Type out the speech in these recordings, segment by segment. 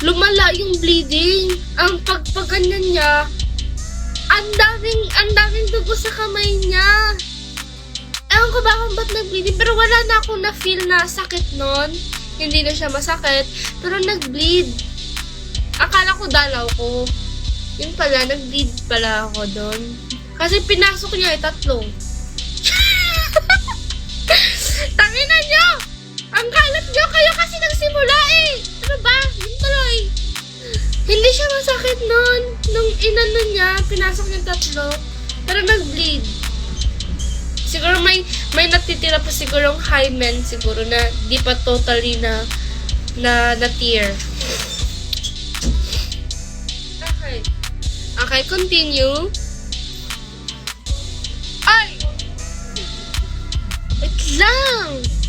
lumala yung bleeding. Ang pagpaganyan niya, ang daming, ang daming dugo sa kamay niya. Ewan ko ba kung ba't nag-bleeding, pero wala na akong na-feel na sakit nun. Hindi na siya masakit, pero nag-bleed. Akala ko dalaw ko. Yun pala, nag-bleed pala ako doon. Kasi pinasok niya eh, tatlo. Tangina niyo! Ang kalat niyo! Kayo kasi nagsimula eh! Ano ba? Tuloy. Hindi siya masakit nun. Nung inano niya, pinasok niya tatlo. Pero nag-bleed. Siguro may may natitira pa sigurong hymen siguro na di pa totally na na na tear. Okay. Okay, continue. Ay! Wait lang!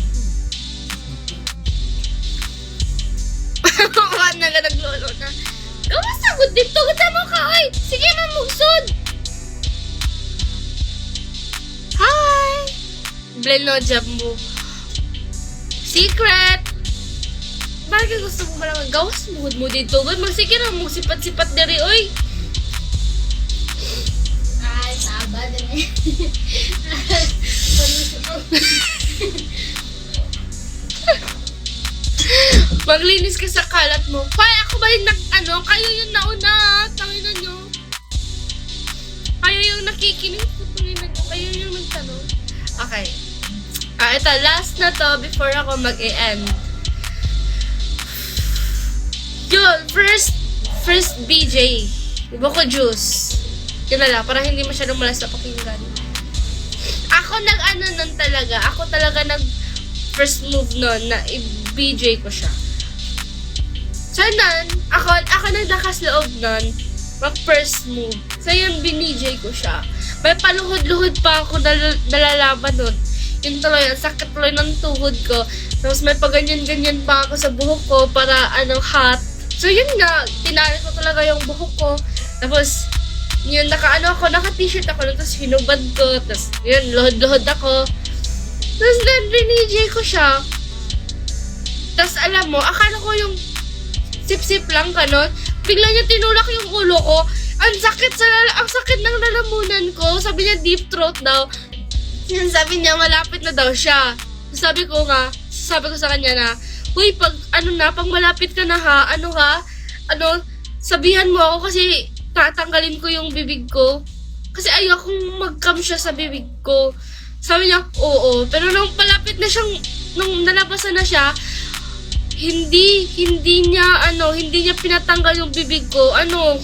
Kuha na lang naglolo na. Gawa sagod dito. Gata mo ka, oy! Sige, mamugsod! Hi! Bleno job mo. Secret! Bakit gusto mo malang gawas mo mo dito? Gud magsige na mo sipat-sipat diri oy. Ay, taba din eh. Maglinis ka sa kalat mo. Kaya ako ba yung nag, ano, kayo yung nauna. Tangina nyo. Kayo yung nakikinig. Putungin na. Kayo yung nagtanong. Okay. Ah, ito. Last na to before ako mag-e-end. Yun. First, first BJ. Iba ko juice. Yun na lang. Para hindi masyadong malas na pakinggan. Ako nag-ano nun talaga. Ako talaga nag first move nun na i-BJ ko siya. So, nun, ako, ako naglakas loob nun, mag first move. So, yun, binijay ko siya. May paluhod-luhod pa ako nal- nalalaman nun. Yun tuloy, ang sakit tuloy ng tuhod ko. Tapos may paganyan-ganyan pa ako sa buhok ko para, ano, hot. So, yun nga, tinali ko talaga yung buhok ko. Tapos, yun, naka-ano ako, naka-t-shirt ako, tapos hinubad ko, tapos, yun, luhod-luhod ako. Tapos, then, binijay ko siya. Tapos, alam mo, akala ko yung sip-sip lang ganon. Bigla niya tinulak yung ulo ko. Ang sakit sa lala- ang sakit ng lalamunan ko. Sabi niya deep throat daw. Yan, Sabi niya malapit na daw siya. Sabi ko nga, sabi ko sa kanya na, Uy, pag ano na, pag malapit ka na ha, ano ha, ano, sabihan mo ako kasi tatanggalin ko yung bibig ko. Kasi ayokong mag-cam siya sa bibig ko. Sabi niya, oo. Pero nung palapit na siyang, nung nalabasan na siya, hindi, hindi niya, ano, hindi niya pinatanggal yung bibig ko. Ano,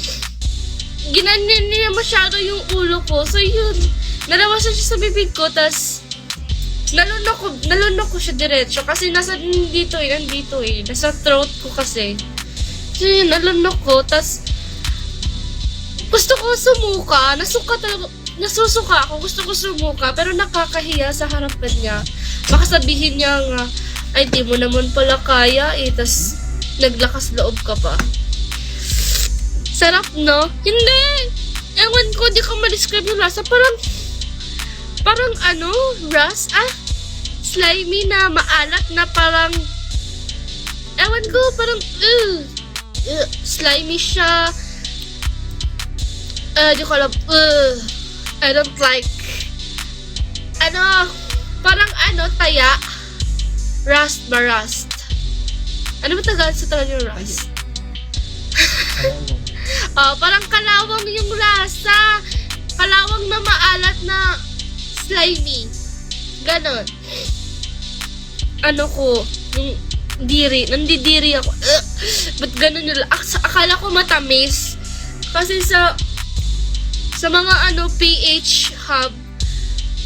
ginanyan niya masyado yung ulo ko. So, yun, nalawasan siya sa bibig ko, tas, nalunok ko, nalunok ko siya diretso. Kasi nasa, dito eh, nandito eh. Nasa throat ko kasi. So, yun, nalunok ko, tas, gusto ko sumuka, nasuka talaga, nasusuka ako, gusto ko sumuka, pero nakakahiya sa harapan niya. Baka sabihin niya nga, ay di mo naman pala kaya eh, tas naglakas loob ka pa. Sarap, no? Hindi! Ewan ko, di ko ma-describe yung lasa. Parang, parang ano, ras, ah, slimy na maalat na parang, ewan ko, parang, uh, uh, slimy siya. Uh, di ko alam, uh, I don't like, ano, parang ano, taya, rust ba rust? Ano ba tagal sa tagal yung rust? Oh, parang kalawang yung lasa. Kalawang na maalat na slimy. Ganon. Ano ko, yung diri, nandidiri ako. Ugh, ba't ganon yung la- ak- Akala ko matamis. Kasi sa sa mga ano PH hub,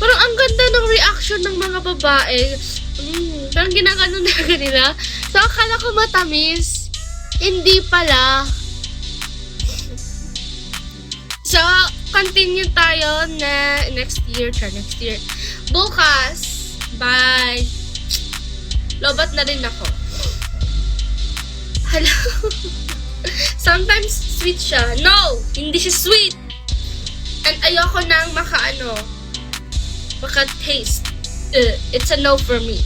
parang ang ganda ng reaction ng mga babae. Mm, parang ginaganon na nila. So, akala ko matamis. Hindi pala. So, continue tayo na next year, try next year. Bukas, bye. Lobat na rin ako. Hello. Sometimes sweet siya. No! Hindi siya sweet. And ayoko nang maka ano, maka taste. Uh, it's a no for me.